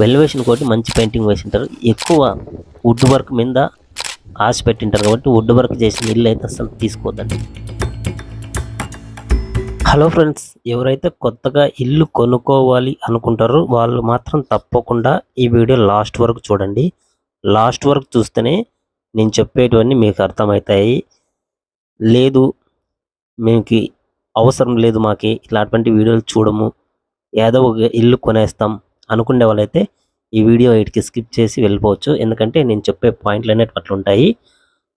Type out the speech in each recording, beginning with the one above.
Valuation కోటి మంచి painting వేసింటారు. ఎక్కువ వుడ్ వర్క్ మీద ఆశ పెట్టింటారు కాబట్టి వుడ్ వర్క్ చేసిన ఇల్లు అయితే అసలు తీసుకోవద్దండి. హలో ఫ్రెండ్స్ ఎవరైతే కొత్తగా ఇల్లు కొనుక్కోవాలి అనుకుంటారో వాళ్ళు మాత్రం తప్పకుండా ఈ వీడియో లాస్ట్ వరకు చూడండి. లాస్ట్ వరకు చూస్తేనే నేను చెప్పేటివన్నీ మీకు అర్థమవుతాయి. లేదు మీకు అవసరం లేదు మాకి ఇలాంటి వీడియోలు చూడము. ఏదో ఒక ఇల్లు కొనేస్తాం. అనుకునే వాళ్ళైతే ఈ వీడియో వీటికి స్కిప్ చేసి వెళ్ళిపోవచ్చు. ఎందుకంటే నేను చెప్పే పాయింట్లు అనేవి అట్లా ఉంటాయి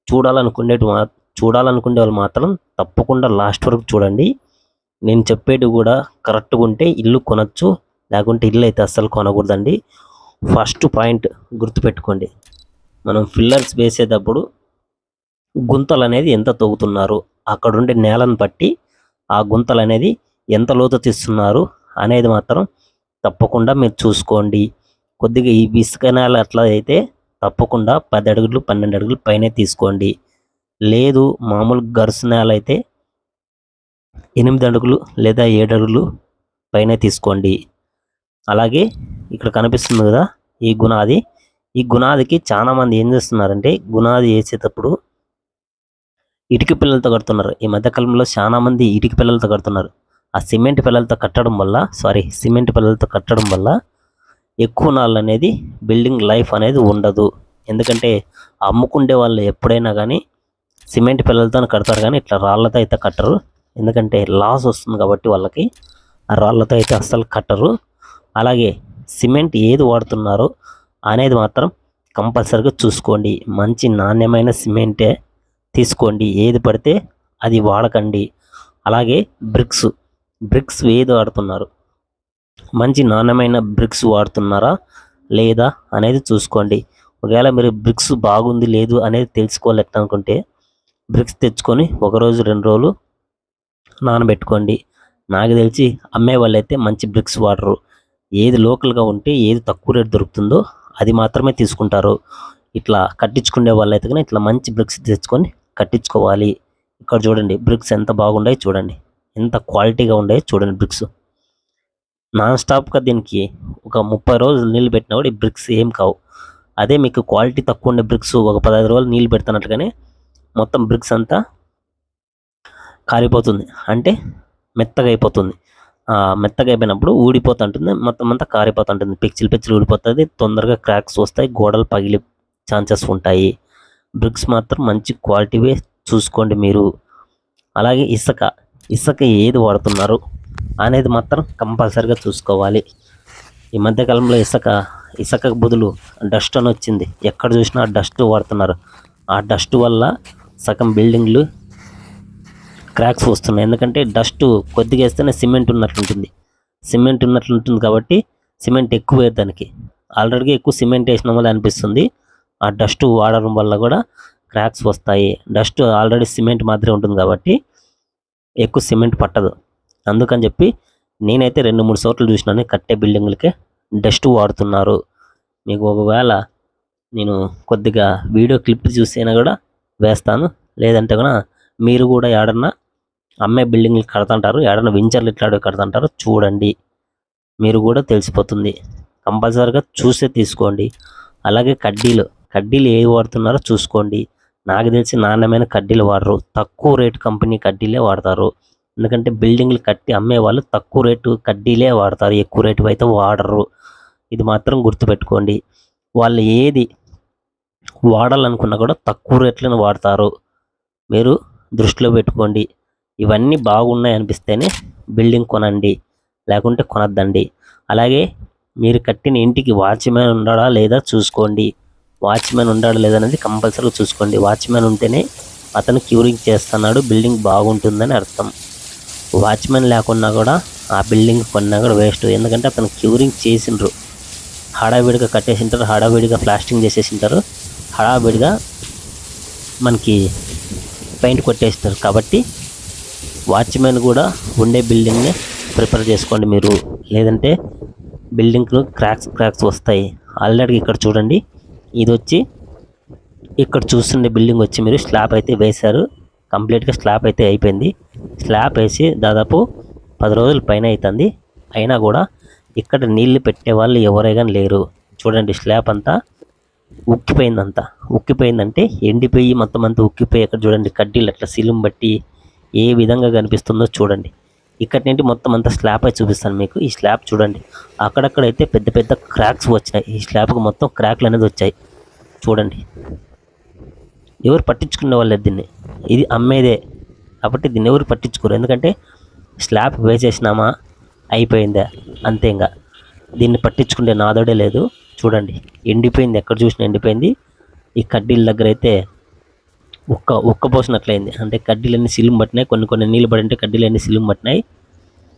చూడాలనుకునేటి మా చూడాలనుకునే వాళ్ళు మాత్రం తప్పకుండా లాస్ట్ వరకు చూడండి. నేను చెప్పేటి కూడా కరెక్ట్గా ఉంటే ఇల్లు కొనచ్చు. లేకుంటే ఇల్లు అయితే అస్సలు కొనకూడదండి. ఫస్ట్ పాయింట్ గుర్తుపెట్టుకోండి. మనం ఫిల్లర్స్ వేసేటప్పుడు గుంతలు అనేది ఎంత తవ్వుతున్నారు అక్కడ ఉండే నేలను బట్టి ఆ గుంతలు అనేది ఎంత లోతు తీస్తున్నారు అనేది మాత్రం తప్పకుండా మీరు చూసుకోండి. కొద్దిగా ఈ ఇసుక నేల అట్లా అయితే తప్పకుండా పది అడుగులు పన్నెండు అడుగులు పైన తీసుకోండి. లేదు మామూలు గరుసు నేల అయితే ఎనిమిది అడుగులు లేదా ఏడు అడుగులు పైన తీసుకోండి. అలాగే ఇక్కడ కనిపిస్తుంది కదా ఈ గుణాది. ఈ గుణాదికి చాలామంది ఏం చేస్తున్నారంటే గుణాది వేసేటప్పుడు ఇటుక పిల్లలతో కడుతున్నారు. ఈ మధ్యకాలంలో చాలా మంది ఇటుక పిల్లలతో కడుతున్నారు. ఆ సిమెంట్ పిల్లలతో కట్టడం వల్ల సారీ సిమెంట్ పిల్లలతో కట్టడం వల్ల ఎక్కువ నాళ్ళు అనేది బిల్డింగ్ లైఫ్ అనేది ఉండదు. ఎందుకంటే అమ్ముకుండే వాళ్ళు ఎప్పుడైనా కానీ సిమెంట్ పిల్లలతో కడతారు కానీ ఇట్లా రాళ్ళతో అయితే కట్టరు. ఎందుకంటే లాస్ వస్తుంది కాబట్టి వాళ్ళకి ఆ రాళ్ళతో అయితే అస్సలు కట్టరు. అలాగే సిమెంట్ ఏది వాడుతున్నారో అనేది మాత్రం కంపల్సరిగా చూసుకోండి. మంచి నాణ్యమైన సిమెంటే తీసుకోండి. ఏది పడితే అది వాడకండి. అలాగే బ్రిక్స్ బ్రిక్స్ ఏది వాడుతున్నారు మంచి నాణ్యమైన బ్రిక్స్ వాడుతున్నారా లేదా అనేది చూసుకోండి. ఒకవేళ మీరు బ్రిక్స్ బాగుంది లేదు అనేది తెలుసుకోలేదనుకుంటే బ్రిక్స్ తెచ్చుకొని ఒక రోజు రెండు రోజులు నానబెట్టుకోండి. నాకు తెలిసి అమ్మే వాళ్ళైతే మంచి బ్రిక్స్ వాడరు. ఏది లోకల్గా ఉంటే ఏది తక్కువ రేట్ దొరుకుతుందో అది మాత్రమే తీసుకుంటారు. ఇట్లా కట్టించుకునే వాళ్ళైతే కానీ ఇట్లా మంచి బ్రిక్స్ తెచ్చుకొని కట్టించుకోవాలి. ఇక్కడ చూడండి బ్రిక్స్ ఎంత బాగున్నాయి చూడండి. ఎంత క్వాలిటీగా ఉండే చూడండి బ్రిక్స్. నాన్ స్టాప్గా దీనికి ఒక ముప్పై రోజులు నీళ్ళు పెట్టినా కూడా ఈ బ్రిక్స్ ఏం కావు. అదే మీకు క్వాలిటీ తక్కువ ఉండే బ్రిక్స్ ఒక పదహైదు రోజులు నీళ్ళు పెడుతున్నట్టుగానే మొత్తం బ్రిక్స్ అంతా కారిపోతుంది. అంటే మెత్తగా అయిపోతుంది. మెత్తగా అయిపోయినప్పుడు ఊడిపోతుంటుంది. మొత్తం అంతా కారిపోతుంటుంది. పిచ్చిలు పిచ్చిలు ఊడిపోతుంది. తొందరగా క్రాక్స్ వస్తాయి. గోడలు పగిలి ఛాన్సెస్ ఉంటాయి. బ్రిక్స్ మాత్రం మంచి క్వాలిటీవే చూసుకోండి మీరు. అలాగే ఇసుక ఇసుక ఏది వాడుతున్నారు అనేది మాత్రం కంపల్సరిగా చూసుకోవాలి. ఈ మధ్యకాలంలో ఇసుక ఇసుక బదులు డస్ట్ అని వచ్చింది. ఎక్కడ చూసినా డస్ట్ వాడుతున్నారు. ఆ డస్ట్ వల్ల సగం బిల్డింగ్లు క్రాక్స్ వస్తున్నాయి. ఎందుకంటే డస్ట్ కొద్దిగా వేస్తేనే సిమెంట్ ఉన్నట్లుంటుంది సిమెంట్ ఉన్నట్లుంటుంది కాబట్టి సిమెంట్ ఎక్కువ వేయడానికి దానికి. ఆల్రెడీ ఎక్కువ సిమెంట్ వేసిన వల్ల అనిపిస్తుంది. ఆ డస్ట్ వాడడం వల్ల కూడా క్రాక్స్ వస్తాయి. డస్ట్ ఆల్రెడీ సిమెంట్ మాదిరి ఉంటుంది కాబట్టి ఎక్కువ సిమెంట్ పట్టదు. అందుకని చెప్పి నేనైతే రెండు మూడు చోట్ల చూసినాను కట్టే బిల్డింగులకే డస్ట్ వాడుతున్నారు. మీకు ఒకవేళ నేను కొద్దిగా వీడియో క్లిప్ చూసైనా కూడా వేస్తాను లేదంటే కూడా మీరు కూడా ఏడన్నా అమ్మే బిల్డింగ్లు కడతంటారు ఏడన్నా వించర్లు ఇట్లాంటివి కడతంటారు చూడండి. మీరు కూడా తెలిసిపోతుంది. కంపల్సరీగా చూసే తీసుకోండి. అలాగే కడ్డీలు కడ్డీలు ఏవి వాడుతున్నారో చూసుకోండి. నాకు తెలిసి నాణ్యమైన కడ్డీలు వాడరు. తక్కువ రేటు కంపెనీ కడ్డీలే వాడతారు. ఎందుకంటే బిల్డింగ్లు కట్టి అమ్మే వాళ్ళు తక్కువ రేటు కడ్డీలే వాడతారు. ఎక్కువ రేటు అయితే వాడరు. ఇది మాత్రం గుర్తుపెట్టుకోండి. వాళ్ళు ఏది వాడాలనుకున్నా కూడా తక్కువ రేట్లను వాడతారు. మీరు దృష్టిలో పెట్టుకోండి. ఇవన్నీ బాగున్నాయి అనిపిస్తేనే బిల్డింగ్ కొనండి. లేకుంటే కొనద్దండి. అలాగే మీరు కట్టిన ఇంటికి వాచ్మెన్ ఉండడా లేదా చూసుకోండి. వాచ్మెన్ ఉండాడు లేదనేది కంపల్సరీగా చూసుకోండి. వాచ్మెన్ ఉంటేనే అతను క్యూరింగ్ చేస్తున్నాడు బిల్డింగ్ బాగుంటుందని అర్థం. వాచ్మెన్ లేకున్నా కూడా ఆ బిల్డింగ్ కొన్నా కూడా వేస్ట్. ఎందుకంటే అతను క్యూరింగ్ చేసిండ్రు. హడావిడిగా కట్టేసింటారు హడావిడిగా ప్లాస్టింగ్ చేసేసింటారు. హడావిడిగా మనకి పెయింట్ కొట్టేస్తారు. కాబట్టి వాచ్మెన్ కూడా ఉండే బిల్డింగ్ని ప్రిపేర్ చేసుకోండి మీరు. లేదంటే బిల్డింగ్లో క్రాక్స్ క్రాక్స్ వస్తాయి. ఆల్రెడీ ఇక్కడ చూడండి. ఇది వచ్చి ఇక్కడ చూస్తుండే బిల్డింగ్ వచ్చి మీరు స్లాబ్ అయితే వేశారు. కంప్లీట్గా స్లాబ్ అయితే అయిపోయింది. స్లాబ్ వేసి దాదాపు పది రోజుల పైన అవుతుంది అయినా కూడా ఇక్కడ నీళ్ళు పెట్టే వాళ్ళు ఎవరైనా లేరు. చూడండి స్లాబ్ అంతా ఉక్కిపోయిందంతా. ఉక్కిపోయిందంటే ఎండిపోయి మొత్తం అంతా ఉక్కిపోయి అక్కడ చూడండి కడ్డీలు అట్లా సిలుం బట్టి ఏ విధంగా కనిపిస్తుందో చూడండి. ఇక్కడ నుండి మొత్తం అంతా స్లాబ్ అయి చూపిస్తాను మీకు. ఈ స్లాబ్ చూడండి. అక్కడక్కడైతే పెద్ద పెద్ద క్రాక్స్ వచ్చాయి ఈ స్లాబ్కి మొత్తం క్రాక్లు అనేది వచ్చాయి. చూడండి. ఎవరు పట్టించుకునే వాళ్ళే దీన్ని. ఇది అమ్మేదే. కాబట్టి దీన్ని ఎవరు పట్టించుకోరు. ఎందుకంటే స్లాబ్ వేసేసినామా అయిపోయిందా? అంతే ఇంకా. దీన్ని పట్టించుకుంటే నాదోడే లేదు. చూడండి. ఎండిపోయింది. ఎక్కడ చూసినా ఎండిపోయింది. ఈ కడ్డీల దగ్గర అయితే ఉక్క ఉక్క పోసినట్లయింది అంటే కడ్డీలన్నీ సిలుం పట్టినాయి. కొన్ని కొన్ని నీళ్ళు పడి ఉంటే కడ్డీలన్నీ సిలుం పట్టినాయి.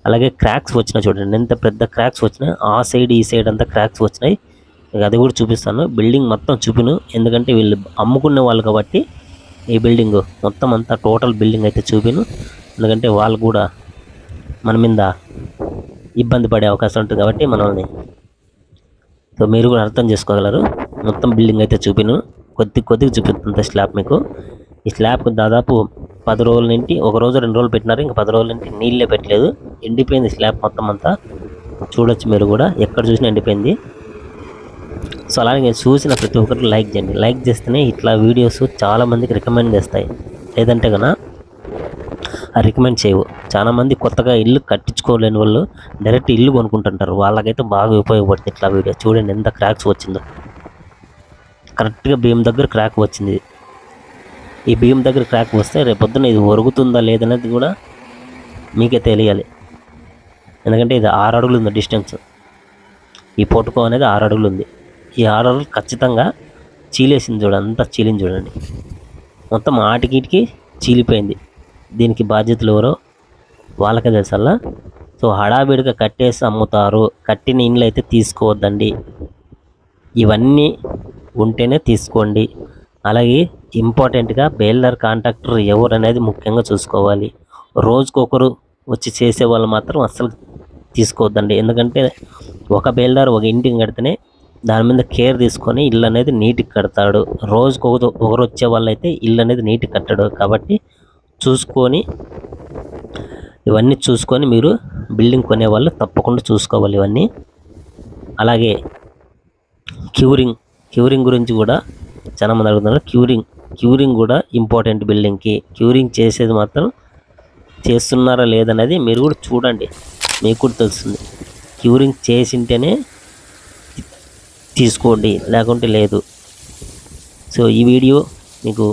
అలాగే క్రాక్స్ వచ్చినాయి చూడండి. ఎంత పెద్ద క్రాక్స్ వచ్చినాయి. ఆ సైడ్ ఈ సైడ్ అంతా క్రాక్స్ వచ్చినాయి. అది కూడా చూపిస్తాను. బిల్డింగ్ మొత్తం చూపిను. ఎందుకంటే వీళ్ళు అమ్ముకునే వాళ్ళు కాబట్టి ఈ బిల్డింగ్ మొత్తం అంతా టోటల్ బిల్డింగ్ అయితే చూపిను. ఎందుకంటే వాళ్ళు కూడా మన మీద ఇబ్బంది పడే అవకాశం ఉంటుంది కాబట్టి మనల్ని. సో మీరు కూడా అర్థం చేసుకోగలరు. మొత్తం బిల్డింగ్ అయితే చూపిను. కొద్ది కొద్దిగా చూపిస్తుంది స్లాబ్ మీకు. ఈ స్లాబ్కి దాదాపు పది రోజుల నుండి ఒక రోజు రెండు రోజులు పెట్టినారు. ఇంకా పది రోజుల నుండి నీళ్ళే పెట్టలేదు. ఎండిపోయింది స్లాబ్ మొత్తం అంతా. చూడొచ్చు మీరు కూడా. ఎక్కడ చూసినా ఎండిపోయింది. సో అలాగే నేను చూసిన ప్రతి ఒక్కరికి లైక్ చేయండి. లైక్ చేస్తేనే ఇట్లా వీడియోస్ చాలామందికి రికమెండ్ చేస్తాయి. లేదంటే కన్నా రికమెండ్ చేయవు. చాలా మంది కొత్తగా ఇల్లు కట్టించుకోలేని వాళ్ళు డైరెక్ట్ ఇల్లు కొనుక్కుంటుంటారు. వాళ్ళకైతే బాగా ఉపయోగపడుతుంది ఇట్లా వీడియో. చూడండి ఎంత క్రాక్స్ వచ్చిందో. కరెక్ట్గా బియ్యం దగ్గర క్రాక్ వచ్చింది. ఈ బియ్యం దగ్గర క్రాక్ వస్తే రేపొద్దున ఇది ఒరుగుతుందా లేదనేది కూడా మీకే తెలియాలి. ఎందుకంటే ఇది ఆరు అడుగులు ఉంది డిస్టెన్స్. ఈ పొట్టుకో అనేది ఆరు అడుగులు ఉంది. ఈ ఆరు అడుగులు ఖచ్చితంగా చీలేసింది చూడండి అంతా చీలింది చూడండి. మొత్తం ఆటికిటికి చీలిపోయింది. దీనికి బాధ్యతలు ఎవరో వాళ్ళకే తెలుసల్లా. సో హడావిడిగా కట్టేసి అమ్ముతారు. కట్టిన ఇండ్లు అయితే తీసుకోవద్దండి. ఇవన్నీ ఉంటేనే తీసుకోండి. అలాగే ఇంపార్టెంట్గా బేల్డర్ కాంట్రాక్టర్ ఎవరు అనేది ముఖ్యంగా చూసుకోవాలి. రోజుకొకరు వచ్చి చేసే వాళ్ళు మాత్రం అస్సలు తీసుకోవద్దండి. ఎందుకంటే ఒక బేల్దార్ ఒక ఇంటికి కడితేనే దాని మీద కేర్ తీసుకొని ఇల్లు అనేది నీట్గా కడతాడు. రోజుకు ఒకరు వచ్చే వాళ్ళు అయితే ఇల్లు అనేది నీట్గా కట్టడు. కాబట్టి చూసుకొని ఇవన్నీ చూసుకొని మీరు బిల్డింగ్ కొనేవాళ్ళు తప్పకుండా చూసుకోవాలి ఇవన్నీ. అలాగే క్యూరింగ్ క్యూరింగ్ గురించి కూడా చాలా మంది అడుగుతున్నారు. క్యూరింగ్ క్యూరింగ్ కూడా ఇంపార్టెంట్ బిల్డింగ్కి. క్యూరింగ్ చేసేది మాత్రం చేస్తున్నారా లేదనేది మీరు కూడా చూడండి. మీకు కూడా తెలుస్తుంది. క్యూరింగ్ చేసింటేనే తీసుకోండి లేకుంటే లేదు. సో ఈ వీడియో మీకు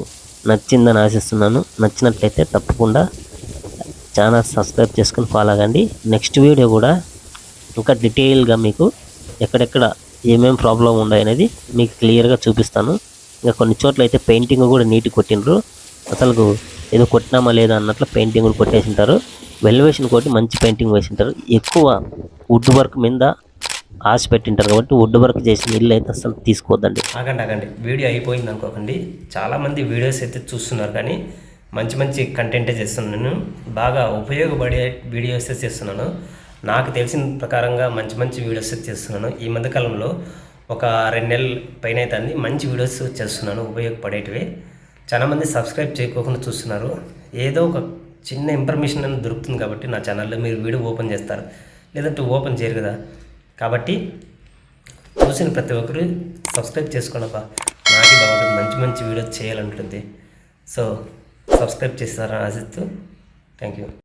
నచ్చిందని ఆశిస్తున్నాను. నచ్చినట్లయితే తప్పకుండా ఛానల్ సబ్స్క్రైబ్ చేసుకుని ఫాలో అవ్వండి నెక్స్ట్ వీడియో కూడా ఇంకా డీటెయిల్గా మీకు ఎక్కడెక్కడ ఏమేమి ప్రాబ్లం ఉన్నాయనేది మీకు క్లియర్గా చూపిస్తాను. ఇంకా కొన్ని చోట్ల అయితే పెయింటింగ్ కూడా నీట్గా కొట్టిండ్రు. అసలు ఏదో కొట్టినామా లేదా అన్నట్లు పెయింటింగ్ కూడా కొట్టేసింటారు. వెల్వేషన్ కొట్టి మంచి పెయింటింగ్ వేసింటారు. ఎక్కువ వుడ్ వర్క్ మీద ఆశ పెట్టింటారు కాబట్టి వుడ్ వర్క్ చేసిన ఇల్లు అయితే అసలు తీసుకోవద్దండి. ఆగండి ఆగండి. వీడియో అయిపోయింది అనుకోకండి. చాలామంది వీడియోస్ అయితే చూస్తున్నారు కానీ మంచి మంచి కంటెంటే చేస్తున్నాను బాగా ఉపయోగపడే వీడియోస్ చేస్తున్నాను. నాకు తెలిసిన ప్రకారంగా మంచి మంచి వీడియోస్ చేస్తున్నాను. ఈ మధ్యకాలంలో ఒక రెండు నెలల పైన అవుతుంది మంచి వీడియోస్ చేస్తున్నాను ఉపయోగపడేటివి. చాలామంది సబ్స్క్రైబ్ చేయకోకుండా చూస్తున్నారు. ఏదో ఒక చిన్న ఇన్ఫర్మేషన్ అనేది దొరుకుతుంది కాబట్టి నా ఛానల్లో మీరు వీడియో ఓపెన్ చేస్తారు. లేదంటే ఓపెన్ చేయరు కదా. కాబట్టి చూసిన ప్రతి ఒక్కరు సబ్స్క్రైబ్ చేసుకోనప్ప నాకు బాగుంటుంది మంచి మంచి వీడియోస్ చేయాలంటుంది సో సబ్స్క్రైబ్ చేస్తారని ఆశిస్తూ థ్యాంక్ యూ